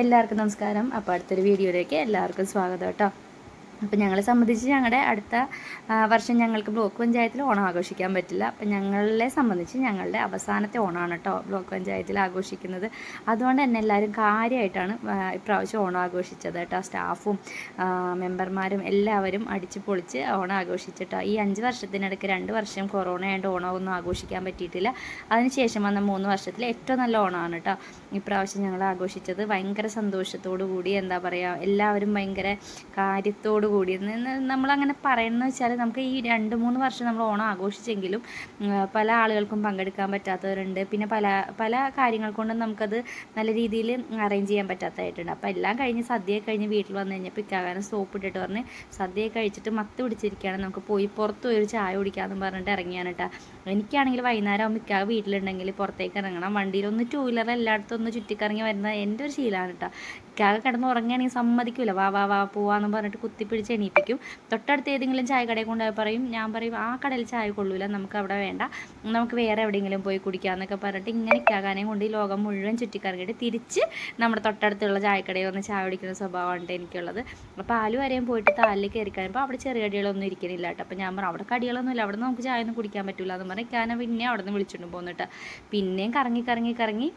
എല്ലാവർക്കും നമസ്കാരം. അപ്പോൾ അടുത്തൊരു വീഡിയോയിലേക്ക് എല്ലാവർക്കും സ്വാഗതം കേട്ടോ. അപ്പോൾ ഞങ്ങളെ സംബന്ധിച്ച് ഞങ്ങളുടെ അടുത്ത വർഷം ഞങ്ങൾക്ക് ബ്ലോക്ക് പഞ്ചായത്തിൽ ഓണം ആഘോഷിക്കാൻ പറ്റില്ല. അപ്പം ഞങ്ങളെ സംബന്ധിച്ച് ഞങ്ങളുടെ അവസാനത്തെ ഓണമാണ് കേട്ടോ ബ്ലോക്ക് പഞ്ചായത്തിൽ ആഘോഷിക്കുന്നത്. അതുകൊണ്ട് തന്നെ എല്ലാവരും കാര്യമായിട്ടാണ് ഇപ്രാവശ്യം ഓണം ആഘോഷിച്ചത് കേട്ടോ സ്റ്റാഫും മെമ്പർമാരും എല്ലാവരും അടിച്ച് പൊളിച്ച് ഓണം ആഘോഷിച്ചിട്ടോ ഈ അഞ്ച് വർഷത്തിനിടയ്ക്ക് രണ്ട് വർഷം കൊറോണ ആയതുകൊണ്ട് ഓണമൊന്നും ആഘോഷിക്കാൻ പറ്റിയിട്ടില്ല. അതിനുശേഷം വന്ന മൂന്ന് വർഷത്തിൽ ഏറ്റവും നല്ല ഓണമാണ് കേട്ടോ ഇപ്രാവശ്യം ഞങ്ങൾ ആഘോഷിച്ചത് ഭയങ്കര സന്തോഷത്തോടു കൂടി എന്താ പറയുക എല്ലാവരും ഭയങ്കര കാര്യത്തോടു കൂടി. നമ്മൾ നമ്മളങ്ങനെ പറയുന്നത് വെച്ചാൽ നമുക്ക് ഈ രണ്ട് മൂന്ന് വർഷം നമ്മൾ ഓണം ആഘോഷിച്ചെങ്കിലും പല ആളുകൾക്കും പങ്കെടുക്കാൻ പറ്റാത്തവരുണ്ട്. പിന്നെ പല പല കാര്യങ്ങൾ കൊണ്ടും നമുക്കത് നല്ല രീതിയിൽ അറേഞ്ച് ചെയ്യാൻ പറ്റാത്തതായിട്ടുണ്ട്. അപ്പോൾ എല്ലാം കഴിഞ്ഞ് സദ്യയൊക്കെ കഴിഞ്ഞ് വീട്ടിൽ വന്നു കഴിഞ്ഞപ്പോൾ ഇക്കാകാരം സോപ്പ് ഇട്ടിട്ട് പറഞ്ഞ് സദ്യയൊക്കെ കഴിച്ചിട്ട് മത്ത് പിടിച്ചിരിക്കുകയാണ് നമുക്ക് പോയി പുറത്ത് പോയി ഒരു ചായ കുടിക്കാമെന്ന് പറഞ്ഞിട്ട് ഇറങ്ങിയാണ് കേട്ടോ എനിക്കാണെങ്കിൽ വൈകുന്നേരം ആകുമ്പോൾ ഇക്കാ വീട്ടിലുണ്ടെങ്കിൽ പുറത്തേക്ക് ഇറങ്ങണം. വണ്ടിയിൽ ഒന്ന് ടൂ വീലർ എല്ലായിടത്തും ഒന്ന് ചുറ്റിക്കറങ്ങി വരുന്നത് എന്റെ ഒരു ശീലമാണ് കേട്ടോ ഇക്കാകെ കിടന്ന് ഉറങ്ങുകയാണെങ്കിൽ സമ്മതിക്കില്ല വാ വാ വാ പോവാന്ന് പറഞ്ഞിട്ട് കുത്തിപ്പിടിച്ച് എണീപ്പിക്കും. തൊട്ടടുത്ത് ഏതെങ്കിലും ചായ കടയിൽ കൊണ്ടുപോയി പറയും ഞാൻ പറയും ആ കടയിൽ ചായ കൊള്ളൂല നമുക്ക് അവിടെ വേണ്ട. നമുക്ക് വേറെ എവിടെയെങ്കിലും പോയി കുടിക്കാമെന്നൊക്കെ പറഞ്ഞിട്ട് ഇങ്ങനെ ഇക്കാകാനെ കൊണ്ട് ഈ ലോകം മുഴുവൻ ചുറ്റിക്കറങ്ങിയിട്ട് തിരിച്ച് നമ്മുടെ തൊട്ടടുത്തുള്ള ചായക്കടയിൽ വന്ന് ചായ കുടിക്കുന്ന സ്വഭാവമാണ് എനിക്കുള്ളത്. അപ്പോൾ ആലു വരെയും പോയിട്ട് താലിൽ കയറി കഴിയുമ്പോൾ അവിടെ ചെറിയ കടികളൊന്നും ഇരിക്കുന്നില്ല കേട്ടോ. അപ്പോൾ ഞാൻ പറഞ്ഞു അവിടെ കടികളൊന്നും ഇല്ല അവിടെ നമുക്ക് ചായ ഒന്നും കുടിക്കാൻ പറ്റില്ല എന്ന് പറഞ്ഞ്. ഇക്കാനെ പിന്നെ അവിടെ നിന്ന് വിളിച്ചുകൊണ്ട് പോകുന്നിട്ട് പിന്നെയും കറങ്ങി കറങ്ങി കറങ്ങി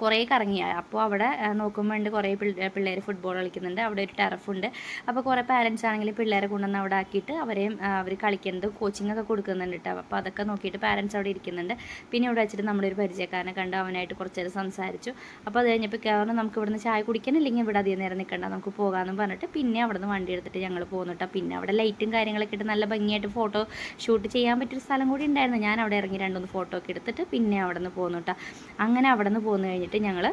കുറേ കറങ്ങി. അപ്പോൾ അവിടെ നോക്കുമ്പോണ്ട് കുറേ പിള്ളേർ ഫുട്ബോൾ കളിക്കുന്നുണ്ട്. അവിടെ ഒരു ടർഫുണ്ട് അപ്പോൾ കുറേ പാരൻസ് ആണെങ്കിൽ പിള്ളേരെ കൊണ്ടുവന്ന് അവിടെ ആക്കിയിട്ട് അവരെയും അവർ കളിക്കുന്നത് കോച്ചിങ് ഒക്കെ കൊടുക്കുന്നുണ്ട് കേട്ടോ അപ്പോൾ അതൊക്കെ നോക്കിയിട്ട് പാരൻസ് അവിടെ ഇരിക്കുന്നുണ്ട്. പിന്നെ ഇവിടെ വെച്ചിട്ട് നമ്മുടെ ഒരു പരിചയക്കാരനെ കണ്ട് അവനായിട്ട് കുറച്ച് നേരം സംസാരിച്ചു. അപ്പോൾ അത് കഴിഞ്ഞപ്പോൾ കാരണം നമുക്ക് ഇവിടുന്ന് ചായ കുടിക്കാനില്ലെങ്കിൽ ഇവിടെ അധികം നേരം നിൽക്കണ്ട നമുക്ക് പോകാമെന്ന് പറഞ്ഞിട്ട് പിന്നെ അവിടെ നിന്ന് വണ്ടി എടുത്തിട്ട് ഞങ്ങൾ പോന്നിട്ടാ പിന്നെ അവിടെ ലൈറ്റും കാര്യങ്ങളൊക്കെ ഇട്ട് നല്ല ഭംഗിയായിട്ട് ഫോട്ടോ ഷൂട്ട് ചെയ്യാൻ പറ്റിയൊരു സ്ഥലം കൂടി ഉണ്ടായിരുന്നു. ഞാൻ അവിടെ ഇറങ്ങി രണ്ടൊന്ന് ഫോട്ടോ ഒക്കെ എടുത്തിട്ട് പിന്നെ അവിടെ നിന്ന് പോകുന്നു അങ്ങനെ അവിടെ നിന്ന് പോന്നു കഴിഞ്ഞിട്ട് ഞങ്ങൾ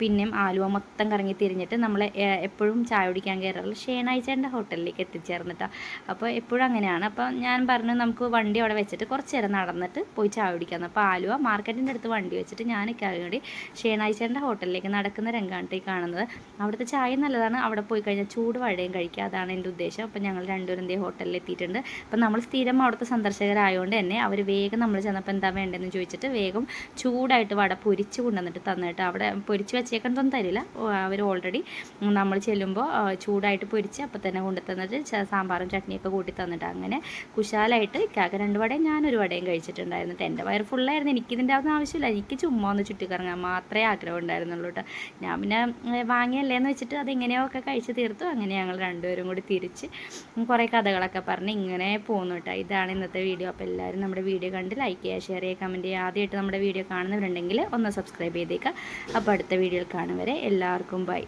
പിന്നെയും ആലുവ മൊത്തം കറങ്ങി തിരിഞ്ഞിട്ട് നമ്മൾ എപ്പോഴും ചായ കുടിക്കാൻ കയറാറുള്ള ഷേണാഴ്ചേന്റെ ഹോട്ടലിലേക്ക് എത്തിച്ചേർന്നിട്ടാ അപ്പോൾ എപ്പോഴും അങ്ങനെയാണ്. അപ്പോൾ ഞാൻ പറഞ്ഞു നമുക്ക് വണ്ടി അവിടെ വെച്ചിട്ട് കുറച്ച് നേരം നടന്നിട്ട് പോയി ചായ കുടിക്കാമെന്ന് അപ്പോൾ ആലുവ മാർക്കറ്റിന്റെ അടുത്ത് വണ്ടി വെച്ചിട്ട് ഞാൻ കൂടി ഷേണാഴ്ചേന്റെ ഹോട്ടലിലേക്ക് നടക്കുന്ന രംഗാണ് കാണുന്നത്. അവിടുത്തെ ചായ നല്ലതാണ്. അവിടെ പോയി കഴിഞ്ഞാൽ ചൂട് വഴയും കഴിക്കുക. അതാണ് എന്റെ ഉദ്ദേശം. അപ്പോൾ ഞങ്ങൾ രണ്ടുപേരും എന്തേ ഹോട്ടലിൽ എത്തിയിട്ടുണ്ട് അപ്പോൾ നമ്മൾ സ്ഥിരം അവിടുത്തെ സന്ദർശകരായതുകൊണ്ട് തന്നെ അവർ വേഗം നമ്മൾ ചെന്നപ്പോൾ എന്താ വേണ്ടതെന്ന് ചോദിച്ചിട്ട് വേഗം ചൂടായിട്ട് വട പൊരിച്ച് കൊണ്ടുവന്നിട്ട് തന്നിട്ട് അവിടെ പൊരിച്ച് വെച്ചേക്കുന്നതൊന്നും തരില്ല. അവർ ഓൾറെഡി നമ്മൾ ചെല്ലുമ്പോൾ ചൂടായിട്ട് പൊരിച്ച് അപ്പം തന്നെ കൊണ്ടു തന്നിട്ട് സാമ്പാറും ചട്നിയൊക്കെ കൂട്ടി തന്നിട്ട് അങ്ങനെ കുശാലായിട്ട് ഇക്കാക്ക രണ്ട് വടയും ഞാനൊരു വടയും കഴിച്ചിട്ടുണ്ടായിരുന്നു. എന്റെ വയർ ഫുള്ളായിരുന്നു എനിക്കിതിന്റെ ഒന്നും ആവശ്യമില്ല. എനിക്ക് ചുമ്മാ ഒന്ന് ചുറ്റിക്കറങ്ങാൻ മാത്രമേ ആഗ്രഹം ഉണ്ടായിരുന്നുള്ളൂ കേട്ടോ. ഞാൻ പിന്നെ വാങ്ങിയല്ലേ വാങ്ങിയല്ലേന്ന് വെച്ചിട്ട് അത് എങ്ങനെയോ ഒക്കെ കഴിച്ച് തീർത്തു. അങ്ങനെ ഞങ്ങൾ രണ്ടുപേരും കൂടി തിരിച്ച് കുറേ കഥകളൊക്കെ പറഞ്ഞ് ഇങ്ങനെ പോകുന്നു കേട്ടോ. ഇതാണ് ഇന്നത്തെ വീഡിയോ. അപ്പോൾ എല്ലാവരും നമ്മുടെ വീഡിയോ കണ്ട് ലൈക്ക് ചെയ്യുക ഷെയർ ചെയ്യുക കമന്റ് ചെയ്യുക. ആദ്യമായിട്ട് നമ്മുടെ വീഡിയോ കാണുന്നവരുണ്ടെങ്കിൽ ഒന്ന് സബ്സ്ക്രൈബ് ചെയ്തേക്കുക അപ്പോൾ അടുത്ത വീഡിയോയിൽ കാണും വരെ എല്ലാവർക്കും ബൈ